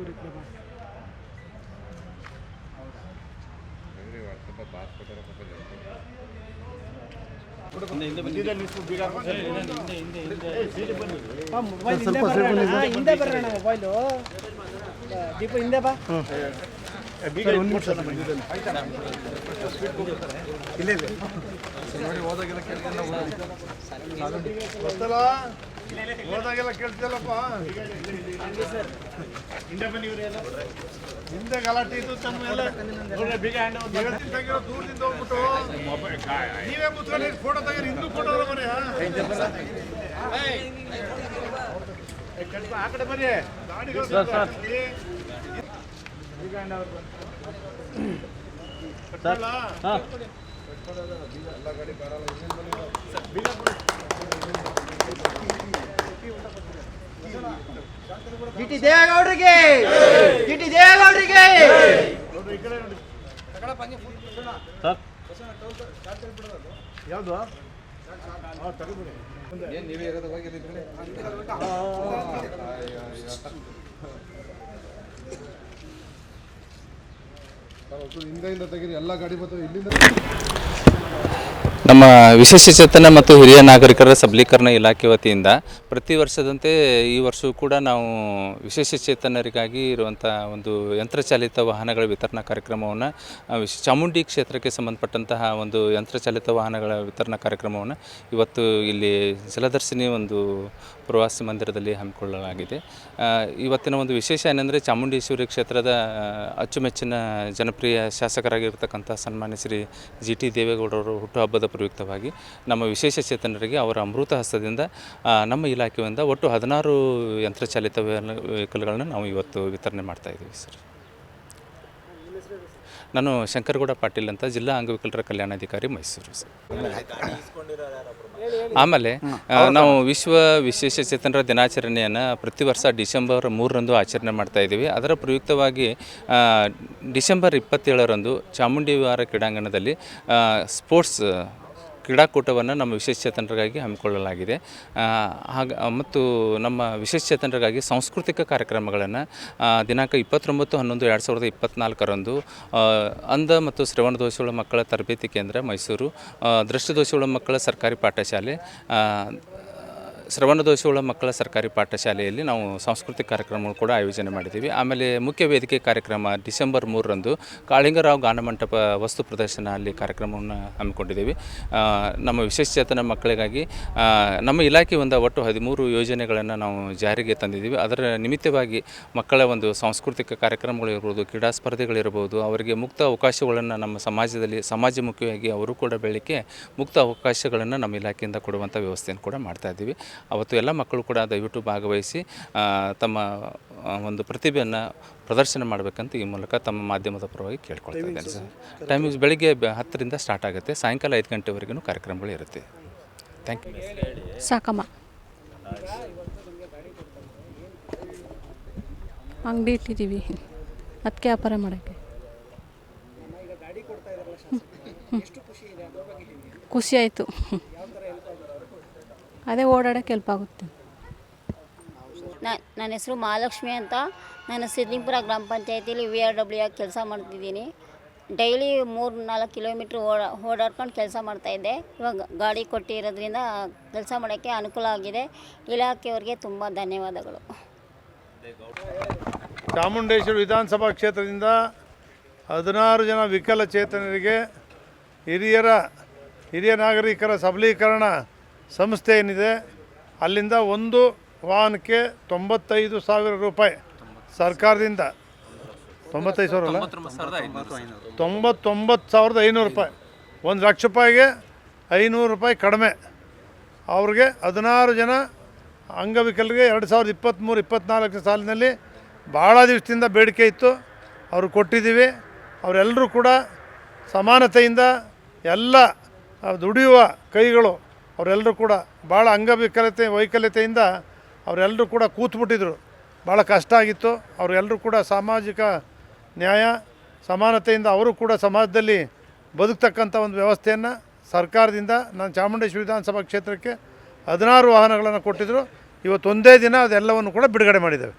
ಸೂರ್ಯಪ್ರಭಾ ಆ, ಮೊಬೈಲ್ ಹಿಂದೆ ಬರೋಣ ಮೊಬೈಲು. ದೀಪ ಹಿಂದೆ ಬಾ. ಹೋದಾಗೆಲ್ಲ ಕೇಳ್ತಿಯಲ್ಲಪ್ಪ? ಹಿಂದೆ ಗಲಾಟೆ ಇತ್ತು ತಮ್ಮ ಎಲ್ಲ. ದೂರದಿಂದ ಹೋಗ್ಬಿಟ್ಟು. ನೀವೇ ಕೂತ್ಕೊಂಡು ಫೋಟೋ ತೆಗೀರಿ ಹಿಂದೂ ಫೋಟೋ ಬರೀ ಆ ಕಡೆ ಬರ್ರಿ. ಗಾಡಿಗಳು ಇಲ್ಲಿ. ಕಟ್ಕೊಳ್ಳ? G T ದೇವೇಗೌಡರಿಗೆ! G T sir. ಯಾವುದು? ಏನು ತೆಗೀರಿ ಎಲ್ಲ ಗಾಡಿ ಬರ್ತವೆ ವಿಶೇಷ ನಮ್ಮ ವಿಶೇಷಚೇತನ ಮತ್ತು ಹಿರಿಯ ನಾಗರಿಕರ ಸಬಲೀಕರಣ ಇಲಾಖೆ ವತಿಯಿಂದ ಪ್ರತಿ ವರ್ಷದಂತೆ ಈ ವರ್ಷವೂ ಕೂಡ ನಾವು ವಿಶೇಷ ಚೇತನರಿಗಾಗಿ ಇರುವಂಥ ಒಂದು ಯಂತ್ರಚಾಲಿತ ವಾಹನಗಳ ವಿತರಣಾ ಕಾರ್ಯಕ್ರಮವನ್ನು ಚಾಮುಂಡಿ ಕ್ಷೇತ್ರಕ್ಕೆ ಸಂಬಂಧಪಟ್ಟಂತಹ ಒಂದು ಯಂತ್ರಚಾಲಿತ ವಾಹನಗಳ ವಿತರಣಾ ಕಾರ್ಯಕ್ರಮವನ್ನು ಇವತ್ತು ಇಲ್ಲಿ ಜಲದರ್ಶಿನಿ ಒಂದು ಪ್ರವಾಸಿ ಮಂದಿರದಲ್ಲಿ ಹಮ್ಮಿಕೊಳ್ಳಲಾಗಿದೆ. ಇವತ್ತಿನ ಒಂದು ವಿಶೇಷ ಏನೆಂದರೆ ಚಾಮುಂಡೇಶ್ವರಿ ಕ್ಷೇತ್ರದ ಅಚ್ಚುಮೆಚ್ಚಿನ ಜನಪ್ರಿಯ ಶಾಸಕರಾಗಿರ್ತಕ್ಕಂಥ ಸನ್ಮಾನ್ಯ ಶ್ರೀ ಜಿ ಟಿ ದೇವೇಗೌಡರು ಹುಟ್ಟುಹಬ್ಬದ ಪ್ರಯುಕ್ತವಾಗಿ ನಮ್ಮ ವಿಶೇಷ ಚೇತನರಿಗೆ ಅವರ ಅಮೃತ ಹಸ್ತದಿಂದ ನಮ್ಮ ಇಲಾಖೆಯಿಂದ ಒಟ್ಟು ಹದಿನಾರು ಯಂತ್ರಚಾಲಿತ ವೆಹಿಕಲ್ಗಳನ್ನ ನಾವು ಇವತ್ತು ವಿತರಣೆ ಮಾಡ್ತಾ ಇದ್ದೀವಿ ಸರ್. ನಾನು ಶಂಕರಗೌಡ ಪಾಟೀಲ್ ಅಂತ ಜಿಲ್ಲಾ ಅಂಗವಿಕಲರ ಕಲ್ಯಾಣಾಧಿಕಾರಿ ಮೈಸೂರು ಸರ್. ಆಮೇಲೆ ನಾವು ವಿಶ್ವ ವಿಶೇಷ ಚೇತನರ ದಿನಾಚರಣೆಯನ್ನು ಪ್ರತಿ ವರ್ಷ ಡಿಸೆಂಬರ್ ಮೂರರಂದು ಆಚರಣೆ ಮಾಡ್ತಾ ಇದ್ದೀವಿ. ಅದರ ಪ್ರಯುಕ್ತವಾಗಿ ಡಿಸೆಂಬರ್ ಇಪ್ಪತ್ತೇಳರಂದು ಚಾಮುಂಡಿ ವಿಹಾರ ಕ್ರೀಡಾಂಗಣದಲ್ಲಿ ಸ್ಪೋರ್ಟ್ಸ್ ಕ್ರೀಡಾಕೂಟವನ್ನು ನಮ್ಮ ವಿಶೇಷಚೇತನರಿಗಾಗಿ ಹಮ್ಮಿಕೊಳ್ಳಲಾಗಿದೆ. ಹಾಗೆ ಮತ್ತು ನಮ್ಮ ವಿಶೇಷಚೇತನರಿಗಾಗಿ ಸಾಂಸ್ಕೃತಿಕ ಕಾರ್ಯಕ್ರಮಗಳನ್ನು ದಿನಾಂಕ ಇಪ್ಪತ್ತೊಂಬತ್ತು ಹನ್ನೊಂದು ಎರಡು ಸಾವಿರದ ಇಪ್ಪತ್ತ್ನಾಲ್ಕರಂದು ಅಂಧ ಮತ್ತು ಶ್ರವಣ ದೋಷವುಳ್ಳ ಮಕ್ಕಳ ತರಬೇತಿ ಕೇಂದ್ರ ಮೈಸೂರು ಆ, ದೃಷ್ಟಿದೋಷವುಳ್ಳ ಮಕ್ಕಳ ಸರ್ಕಾರಿ ಪಾಠಶಾಲೆ ಆ, ಶ್ರವಣ ಮಕ್ಕಳ ಸರ್ಕಾರಿ ಪಾಠಶಾಲೆಯಲ್ಲಿ ನಾವು ಸಾಂಸ್ಕೃತಿಕ ಕಾರ್ಯಕ್ರಮಗಳು ಕೂಡ ಆಯೋಜನೆ ಮಾಡಿದ್ದೀವಿ. ಆಮೇಲೆ ಮುಖ್ಯ ವೇದಿಕೆ ಕಾರ್ಯಕ್ರಮ ಡಿಸೆಂಬರ್ ಮೂರರಂದು ಕಾಳಿಂಗರಾವ್ ಗಾನಮಂಟಪ ವಸ್ತು ಪ್ರದರ್ಶನ ಅಲ್ಲಿ ಕಾರ್ಯಕ್ರಮವನ್ನು ಹಮ್ಮಿಕೊಂಡಿದ್ದೀವಿ. ನಮ್ಮ ವಿಶೇಷಚೇತನ ಮಕ್ಕಳಿಗಾಗಿ ನಮ್ಮ ನಮ್ಮ ಇಲಾಖೆಯಿಂದ ಒಟ್ಟು ಹದಿಮೂರು ಯೋಜನೆಗಳನ್ನು ನಾವು ಜಾರಿಗೆ ತಂದಿದ್ದೀವಿ. ಅದರ ನಿಮಿತ್ತವಾಗಿ ಮಕ್ಕಳ ಒಂದು ಸಾಂಸ್ಕೃತಿಕ ಕಾರ್ಯಕ್ರಮಗಳಿರ್ಬೋದು ಕ್ರೀಡಾ ಸ್ಪರ್ಧೆಗಳಿರ್ಬೋದು ಅವರಿಗೆ ಮುಕ್ತ ಅವಕಾಶಗಳನ್ನು ನಮ್ಮ ಸಮಾಜದಲ್ಲಿ ಸಮಾಜಮುಖಿಯಾಗಿ ಅವರು ಕೂಡ ಬೆಳಿಕೆ ಮುಕ್ತ ಅವಕಾಶಗಳನ್ನು ನಮ್ಮ ಇಲಾಖೆಯಿಂದ ಕೊಡುವಂಥ ವ್ಯವಸ್ಥೆಯನ್ನು ಕೂಡ ಮಾಡ್ತಾ ಇದ್ದೀವಿ. ಅವತ್ತು ಎಲ್ಲ ಮಕ್ಕಳು ಕೂಡ ದಯವಿಟ್ಟು ಭಾಗವಹಿಸಿ ತಮ್ಮ ಒಂದು ಪ್ರತಿಭೆಯನ್ನು ಪ್ರದರ್ಶನ ಮಾಡಬೇಕಂತ ಈ ಮೂಲಕ ತಮ್ಮ ಮಾಧ್ಯಮದ ಪರವಾಗಿ ಕೇಳ್ಕೊಳ್ತಾ ಇದ್ದೇನೆ ಸರ್. ಟೈಮಿಂಗ್ಸ್ ಬೆಳಿಗ್ಗೆ ಬ- ಹತ್ತರಿಂದ ಸ್ಟಾರ್ಟ್ ಆಗುತ್ತೆ. ಸಾಯಂಕಾಲ ಐದು ಗಂಟೆವರೆಗೂ ಕಾರ್ಯಕ್ರಮಗಳು ಇರುತ್ತೆ. ಥ್ಯಾಂಕ್ ಯು ಸಾಕಮ್ಮ. ಅಂಗಡಿ ಇಟ್ಟಿದ್ದೀವಿ. ಅದಕ್ಕೆ ವ್ಯಾಪಾರ ಮಾಡೋಕ್ಕೆ. ಖುಷಿ ಆಯಿತು. ಅದೇ ಓಡಾಡೋಕ್ಕೆ ಹೆಲ್ಪ್ ಆಗುತ್ತೆ. ನ- ನನ್ನ ಹೆಸರು ಮಹಾಲಕ್ಷ್ಮಿ ಅಂತ. ನಾನು ಸಿದ್ದಿಂಗ್ಪುರ ಗ್ರಾಮ ಪಂಚಾಯತಿಲಿ ವಿ ಆರ್ ಡಬ್ಲ್ಯೂ ಆಗಿ ಕೆಲಸ ಮಾಡ್ತಿದ್ದೀನಿ. ಡೈಲಿ ಮೂರು ನಾಲ್ಕು ಕಿಲೋಮೀಟ್ರ್ ಓಡಾ ಓಡಾಡ್ಕೊಂಡು ಕೆಲಸ ಮಾಡ್ತಾಯಿದ್ದೆ ಇವಾಗ ಗಾಡಿ ಕೊಟ್ಟಿರೋದ್ರಿಂದ ಕೆಲಸ ಮಾಡೋಕ್ಕೆ ಅನುಕೂಲ ಆಗಿದೆ. ಇಲಾಖೆಯವ್ರಿಗೆ ತುಂಬ ಧನ್ಯವಾದಗಳು. ಚಾಮುಂಡೇಶ್ವರಿ ವಿಧಾನಸಭಾ ಕ್ಷೇತ್ರದಿಂದ ಹದಿನಾರು ಜನ ವಿಕಲಚೇತನರಿಗೆ ಹಿರಿಯರ ಹಿರಿಯ ನಾಗರಿಕರ ಸಬಲೀಕರಣ ಸಂಸ್ಥೆ ಏನಿದೆ, ಅಲ್ಲಿಂದ ಒಂದು ವಾಹನಕ್ಕೆ ತೊಂಬತ್ತೈದು ಸಾವಿರ ರೂಪಾಯಿ ಸರ್ಕಾರದಿಂದ. ತೊಂಬತ್ತೈದು ಸಾವಿರ ತೊಂಬತ್ತೊಂಬತ್ತು ಸಾವಿರದ ಐನೂರು ರೂಪಾಯಿ. ಒಂದು ಲಕ್ಷ ರೂಪಾಯಿಗೆ ಐನೂರು ರೂಪಾಯಿ ಕಡಿಮೆ. ಅವ್ರಿಗೆ ಹದಿನಾರು ಜನ ಅಂಗವಿಕಲರಿಗೆ ಎರಡು ಸಾವಿರದ ಇಪ್ಪತ್ತ್ಮೂರು ಇಪ್ಪತ್ತ್ನಾಲ್ಕು ಸಾಲಿನಲ್ಲಿ ಭಾಳ ದಿವಸದಿಂದ ಬೇಡಿಕೆ ಇತ್ತು. ಅವರು ಕೊಟ್ಟಿದ್ದೀವಿ. ಅವರೆಲ್ಲರೂ ಕೂಡ ಸಮಾನತೆಯಿಂದ ಎಲ್ಲ ದುಡಿಯುವ ಕೈಗಳು ಅವರೆಲ್ಲರೂ ಕೂಡ ಭಾಳ ಅಂಗವಿಕಲತೆ, ವೈಕಲ್ಯತೆಯಿಂದ ಅವರೆಲ್ಲರೂ ಕೂಡ ಕೂತ್ಬಿಟ್ಟಿದ್ರು. ಭಾಳ ಕಷ್ಟ ಆಗಿತ್ತು. ಅವರೆಲ್ಲರೂ ಕೂಡ ಸಾಮಾಜಿಕ ನ್ಯಾಯ, ಸಮಾನತೆಯಿಂದ ಅವರು ಕೂಡ ಸಮಾಜದಲ್ಲಿ ಬದುಕ್ತಕ್ಕಂಥ ಒಂದು ವ್ಯವಸ್ಥೆಯನ್ನು ಸರ್ಕಾರದಿಂದ ನಾನು ಚಾಮುಂಡೇಶ್ವರಿ ವಿಧಾನಸಭಾ ಕ್ಷೇತ್ರಕ್ಕೆ ಹದಿನಾರು ವಾಹನಗಳನ್ನು ಕೊಟ್ಟಿದ್ದರು ಇವತ್ತೊಂದೇ ದಿನ ಅದೆಲ್ಲವನ್ನು ಕೂಡ ಬಿಡುಗಡೆ ಮಾಡಿದ್ದೇವೆ.